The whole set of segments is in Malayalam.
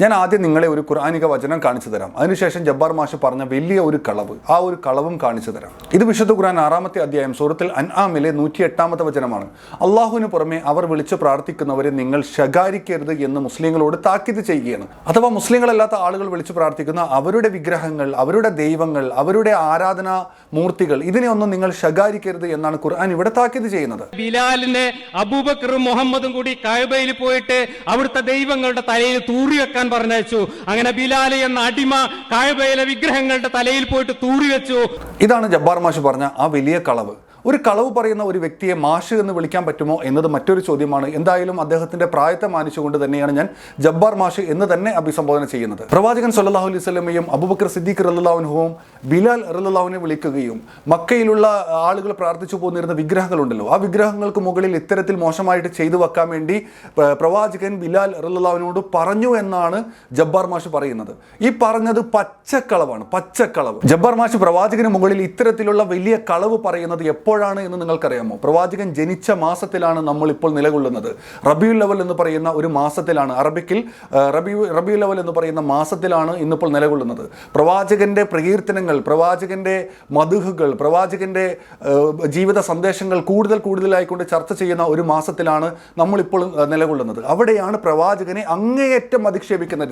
ഞാൻ ആദ്യം നിങ്ങളെ ഒരു ഖുർആാനിക വചനം കാണിച്ചു തരാം. അതിനുശേഷം ജബ്ബാർ മാഷ് പറഞ്ഞ വലിയ ഒരു കളവ് ആ ഒരു കളവും കാണിച്ചു തരാം. ഇത് വിശുദ്ധ ഖുർആൻ ആറാമത്തെ അധ്യായം സൂറത്തിൽ അൻആമിലെ നൂറ്റി എട്ടാമത്തെ വചനമാണ്. അള്ളാഹുവിന് പുറമെ അവർ വിളിച്ച് പ്രാർത്ഥിക്കുന്നവരെ നിങ്ങൾ ശകാരിക്കരുത് എന്ന് മുസ്ലിങ്ങളോട് താക്കീത് ചെയ്യുകയാണ്. അഥവാ മുസ്ലിങ്ങളല്ലാത്ത ആളുകൾ വിളിച്ച് പ്രാർത്ഥിക്കുന്ന അവരുടെ വിഗ്രഹങ്ങൾ അവരുടെ ദൈവങ്ങൾ അവരുടെ ആരാധനാ മൂർത്തികൾ ഇതിനെയൊന്നും നിങ്ങൾ ശകാരിക്കരുത് എന്നാണ് ഖുർആൻ ഇവിടെ താക്കീത് ചെയ്യുന്നത്. ബിലാലിനെ അബൂബക്കറും മുഹമ്മദും കൂടി കായബയിൽ പോയിട്ട് അവിടുത്തെ ദൈവങ്ങളുടെ തലയിൽ തൂറി വെക്കാൻ പറഞ്ഞയച്ചു. അങ്ങനെ ബിലാൽ എന്ന അടിമ കായബയിലെ വിഗ്രഹങ്ങളുടെ തലയിൽ പോയിട്ട് തൂറി വെച്ചു. ഇതാണ് ജബ്ബാർ മാഷ് പറഞ്ഞ ആ വലിയ കളവ്. ഒരു കളവ് പറയുന്ന ഒരു വ്യക്തിയെ മാഷ് എന്ന് വിളിക്കാൻ പറ്റുമോ എന്നത് മറ്റൊരു ചോദ്യമാണ്. എന്തായാലും അദ്ദേഹത്തിന്റെ പ്രായത്തെ മാനിച്ചുകൊണ്ട് തന്നെയാണ് ഞാൻ ജബ്ബാർ മാഷ് എന്ന് തന്നെ അഭിസംബോധന ചെയ്യുന്നത്. പ്രവാചകൻ സല്ലാഹു അലൈഹി സ്വലമയും അബുബക്കർ സിദ്ദീഖ് റല്ലാഹുനുഹവും ബിലാൽ റല്ലാഹുവിനെ വിളിക്കുകയും മക്കയിലുള്ള ആളുകൾ പ്രാർത്ഥിച്ചു പോന്നിരുന്ന വിഗ്രഹങ്ങളുണ്ടല്ലോ. ആ വിഗ്രഹങ്ങൾക്ക് മുകളിൽ ഇത്തരത്തിൽ മോശമായിട്ട് ചെയ്തു വെക്കാൻ വേണ്ടി പ്രവാചകൻ ബിലാൽ റല്ലാഹുവിനോട് പറഞ്ഞു എന്നാണ് ജബ്ബാർ മാഷ് പറയുന്നത്. ഈ പറഞ്ഞത് പച്ചക്കളവാണ് പച്ചക്കളവ്. ജബ്ബാർ മാഷ് പ്രവാചകന് മുകളിൽ ഇത്തരത്തിലുള്ള വലിയ കളവ് പറയുന്നത് എപ്പോഴാണ് എന്ന് നിങ്ങൾക്കറിയാമോ? പ്രവാചകൻ ജനിച്ച മാസത്തിലാണ് നമ്മൾ ഇപ്പോൾ നിലകൊള്ളുന്നത്. റബിയുൽ ലെവൽ എന്ന് പറയുന്ന ഒരു മാസത്തിലാണ് അറബിക്കിൽ റബി റബിയുൽ ലെവൽ എന്ന് പറയുന്ന മാസത്തിലാണ് ഇന്നിപ്പോൾ നിലകൊള്ളുന്നത്. പ്രവാചകന്റെ പ്രകീർത്തനങ്ങൾ പ്രവാചകന്റെ മധുഹുകൾ പ്രവാചകന്റെ ജീവിത സന്ദേശങ്ങൾ കൂടുതൽ കൂടുതലായിക്കൊണ്ട് ചർച്ച ചെയ്യുന്ന ഒരു മാസത്തിലാണ് നമ്മളിപ്പോൾ നിലകൊള്ളുന്നത്. അവിടെയാണ് പ്രവാചകനെ അങ്ങേയറ്റം അധിക്ഷേപിക്കുന്ന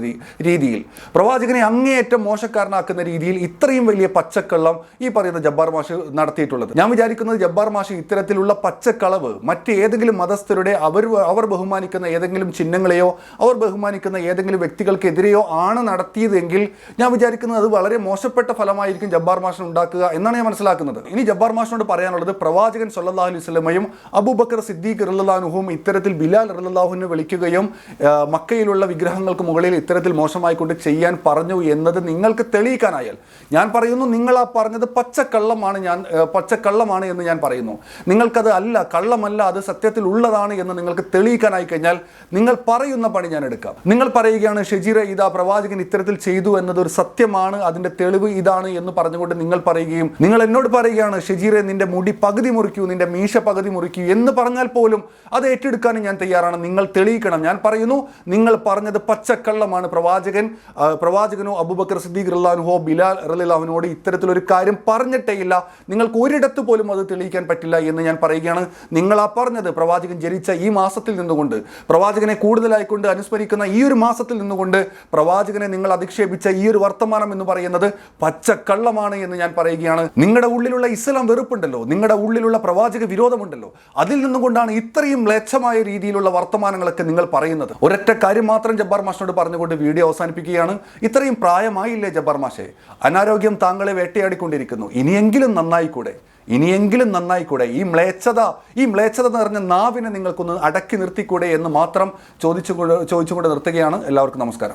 രീതിയിൽ. പ്രവാചകനെ അങ്ങേയറ്റം മോശക്കാരനാക്കുന്ന രീതിയിൽ ഇത്രയും വലിയ പച്ചക്കള്ളം ഈ പറയുന്ന ജബ്ബാർ മാഷ് നടത്തിയിട്ടുള്ളത്. ഞാൻ വിചാരിക്കുന്നത് ജബ്ബാർ മാഷ് ഇത്തരത്തിലുള്ള പച്ചക്കളവ് മറ്റേതെങ്കിലും മതസ്ഥരുടെ അവർ അവർ ബഹുമാനിക്കുന്ന ഏതെങ്കിലും ചിഹ്നങ്ങളെയോ അവർ ബഹുമാനിക്കുന്ന ഏതെങ്കിലും വ്യക്തികൾക്കെതിരെയോ ആണ് നടത്തിയതെങ്കിൽ ഞാൻ വിചാരിക്കുന്നത് അത് വളരെ മോശപ്പെട്ട ഫലമായിരിക്കും ജബ്ബാർ മാഷൻ ഉണ്ടാക്കുക എന്നാണ് ഞാൻ മനസ്സിലാക്കുന്നത്. ഇനി ജബ്ബാർ മാഷിനോട് പറയാനുള്ളത് പ്രവാചകൻ സല്ലല്ലാഹു അലൈഹി സ്വലമയും അബൂബക്കർ സിദ്ദീഖ് റല്ലാനുഹും ഇത്തരത്തിൽ ബിലാൽ റല്ലാഹുവിനെ വിളിക്കുകയും മക്കയിലുള്ള വിഗ്രഹങ്ങൾക്ക് മുകളിൽ ഇത്തരത്തിൽ മോശമായിക്കൊണ്ട് ചെയ്യാൻ പറഞ്ഞു എന്നത് നിങ്ങൾക്ക് തെളിയിക്കാനായാൽ ഞാൻ പറയുന്നു നിങ്ങൾ ആ പറഞ്ഞത് പച്ചക്കള്ളമാണ് ഞാൻ പച്ചക്കള്ളമാണ് എന്ന് ഞാൻ പറയുന്നു. നിങ്ങൾക്കത് അല്ല കള്ളമല്ല അത് സത്യത്തിൽ ഉള്ളതാണ് എന്ന് നിങ്ങൾക്ക് തെളിയിക്കാനായി കഴിഞ്ഞാൽ നിങ്ങൾ പറയുന്ന പണി ഞാൻ എടുക്കാം. നിങ്ങൾ പറയുകയാണ് ഷെജീറ ഇതാ പ്രവാചകൻ ഇത്തരത്തിൽ ചെയ്തു എന്നത് ഒരു സത്യമാണ് അതിന്റെ തെളിവ് ഇതാണ് എന്ന് പറഞ്ഞുകൊണ്ട് നിങ്ങൾ പറയുകയും നിങ്ങൾ എന്നോട് പറയുകയാണ് ഷെജീറെ നിന്റെ മുടി പകുതി മുറിക്കൂ നിന്റെ മീശ പകുതി മുറിക്കൂ എന്ന് പറഞ്ഞാൽ പോലും അത് ഏറ്റെടുക്കാനും ഞാൻ തയ്യാറാണ്. നിങ്ങൾ തെളിയിക്കണം. ഞാൻ പറയുന്നു നിങ്ങൾ പറഞ്ഞത് പച്ചക്കള്ളമാണ്. പ്രവാചകൻ പ്രവാചകനോ അബുബക്കർ സിദ്ദീഖ് റല്ലാഹുഹോ ബിലാൽ റലാഹുവിനോട് ഇത്തരത്തിലൊരു കാര്യം പറഞ്ഞിട്ടേ ഇല്ല നിങ്ങൾക്ക് ഒരിടത്ത് പോലും അത് തെളിയിക്കാൻ പറ്റില്ല എന്ന് ഞാൻ പറയുകയാണ്. നിങ്ങൾ ആ പറഞ്ഞത് പ്രവാചകൻ ജനിച്ച ഈ മാസത്തിൽ നിന്നുകൊണ്ട് പ്രവാചകനെ കൂടുതലായിക്കൊണ്ട് അനുസ്മരിക്കുന്ന ഈ ഒരു മാസത്തിൽ നിന്നുകൊണ്ട് പ്രവാചകനെ നിങ്ങൾ അധിക്ഷേപിച്ച ഈ ഒരു വർത്തമാനം എന്ന് പറയുന്നത് പച്ചക്കള്ളമാണ് എന്ന് ഞാൻ പറയുകയാണ്. നിങ്ങളുടെ ഉള്ളിലുള്ള ഇസ്ലാം വെറുപ്പുണ്ടല്ലോ. നിങ്ങളുടെ ഉള്ളിലുള്ള പ്രവാചക വിരോധമുണ്ടല്ലോ. അതിൽ നിന്നുകൊണ്ടാണ് ഇത്രയും മ്ലേച്ഛമായ രീതിയിലുള്ള വർത്തമാനങ്ങളൊക്കെ നിങ്ങൾ പറയുന്നത്. ഒരൊറ്റ കാര്യം മാത്രം ജബ്ബാർ മാഷിനോട് പറഞ്ഞുകൊണ്ട് വീഡിയോ അവസാനിപ്പിക്കുകയാണ്. ഇത്രയും പ്രായമായില്ലേ ജബ്ബാർ മാഷെ? അനാരോഗ്യം താങ്കളെ വേട്ടയാടിക്കൊണ്ടിരിക്കുന്നു. ഇനിയെങ്കിലും നന്നായിക്കൂടെ? ഇനിയെങ്കിലും നന്നായിക്കൂടെ? ഈ മ്ലേച്ഛത ഈ മ്ലേച്ഛത നിറഞ്ഞ നാവിനെ നിങ്ങൾക്കൊന്ന് അടക്കി നിർത്തിക്കൂടെ എന്ന് മാത്രം ചോദിച്ചുകൊണ്ട് ചോദിച്ചുകൊണ്ട് നിർത്തുകയാണ്. എല്ലാവർക്കും നമസ്കാരം.